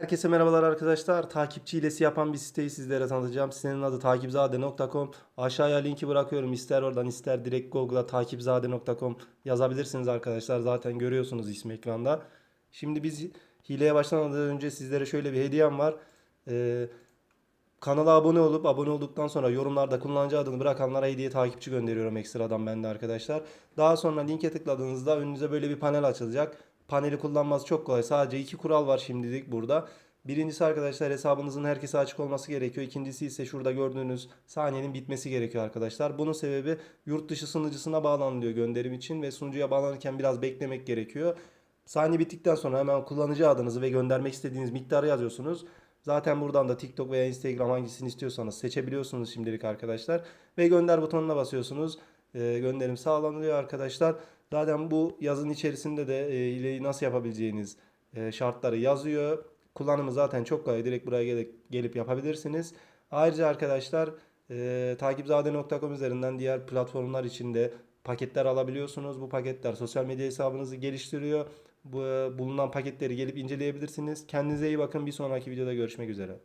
Herkese merhabalar arkadaşlar. Takipçi hilesi yapan bir siteyi sizlere tanıtacağım. Sitenin adı takipzade.com. Aşağıya linki bırakıyorum. İster oradan ister direkt Google'a takipzade.com yazabilirsiniz arkadaşlar. Zaten görüyorsunuz ismi ekranda. Şimdi biz hileye başlamadan önce sizlere şöyle bir hediyem var. Ee, kanala abone olup abone olduktan sonra yorumlarda kullanıcı adını bırakanlara hediye takipçi gönderiyorum ekstradan ben de arkadaşlar. Daha sonra linke tıkladığınızda önünüze böyle bir panel açılacak. Paneli kullanması çok kolay. Sadece iki kural var şimdilik burada. Birincisi arkadaşlar hesabınızın herkese açık olması gerekiyor. İkincisi ise şurada gördüğünüz saniyenin bitmesi gerekiyor arkadaşlar. Bunun sebebi yurt dışı sunucusuna bağlanılıyor gönderim için ve sunucuya bağlanırken biraz beklemek gerekiyor. Saniye bittikten sonra hemen kullanıcı adınızı ve göndermek istediğiniz miktarı yazıyorsunuz. Zaten buradan da TikTok veya Instagram hangisini istiyorsanız seçebiliyorsunuz şimdilik arkadaşlar. Ve gönder butonuna basıyorsunuz. Ee, gönderim sağlanıyor arkadaşlar. Zaten bu yazın içerisinde de e, nasıl yapabileceğiniz e, şartları yazıyor. Kullanımı zaten çok kolay. Direkt buraya gelip, yapabilirsiniz. Ayrıca arkadaşlar e, takipzade.com üzerinden diğer platformlar için de paketler alabiliyorsunuz. Bu paketler sosyal medya hesabınızı geliştiriyor. Bu, bulunan paketleri gelip inceleyebilirsiniz. Kendinize iyi bakın. Bir sonraki videoda görüşmek üzere.